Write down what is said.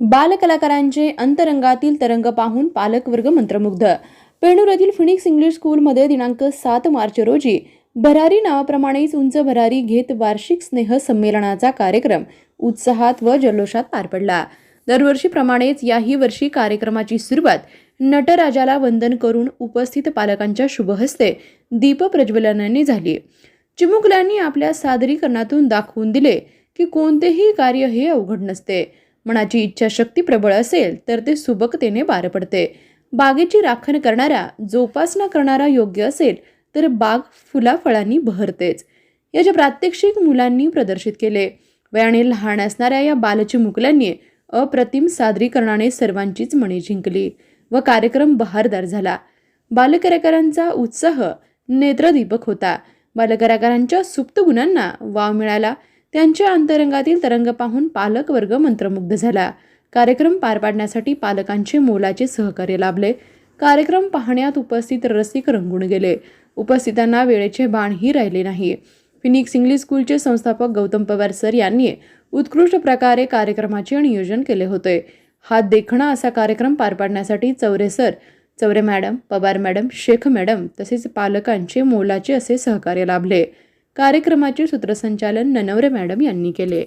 बालकलाकारांचे अंतरंगातील तरंग पाहून पालकवर्ग मंत्रमुग्ध. पेणूरातील Phoenix English स्कूलमध्ये दिनांक सात मार्च रोजी भरारी नावाप्रमाणेच उंच भरारी घेत वार्षिक स्नेह संमेलनाचा कार्यक्रम उत्साहात व जल्लोषात पार पडला. दरवर्षीप्रमाणेच याही वर्षी कार्यक्रमाची सुरुवात नटराजाला वंदन करून उपस्थित पालकांच्या शुभहस्ते दीप प्रज्वलनाने झाली. चिमुकल्यांनी आपल्या सादरीकरणातून दाखवून दिले की कोणतेही कार्य हे अवघड नसते. मनाची इच्छाशक्ती प्रबळ असेल तर ते सुबकतेने पार पडते. बागेची राखण करणारा जोपासना करणारा योग्य असेल तर बाग फुलाफळांनी बहरतेच. याचे प्रात्यक्षिक मुलांनी प्रदर्शित केले. वयाने लहान असणाऱ्या या बालचिमुकल्यांनी अप्रतिम सादरीकरणाने सर्वांचीच मने जिंकली व कार्यक्रम बहारदार झाला. बालकलाकारांचा उत्साह नेत्रदीपक होता. बालकलाकारांच्या सुप्त गुणांना वाव मिळाला. त्यांच्या अंतरंगातील तरंग पाहून पालक वर्ग मंत्रमुग्ध झाला. कार्यक्रम पार पाडण्यासाठी पालकांचे मोलाचे सहकार्य लाभले. कार्यक्रम पाहण्यात उपस्थित रसिक रंगून गेले. उपस्थितांना वेळेचे बाणही राहिले नाही. फिनिक्स इंग्लिश स्कूलचे संस्थापक गौतम पवार सर यांनी उत्कृष्ट प्रकारे कार्यक्रमाचे नियोजन केले होते. हा देखणा असा कार्यक्रम पार पाडण्यासाठी Chaure sir Chaure madam Pawar madam Shaikh madam तसेच पालकांचे मोलाचे असे सहकार्य लाभले. कार्यक्रमाचे सूत्रसंचालन ननवरे मॅडम यांनी केले.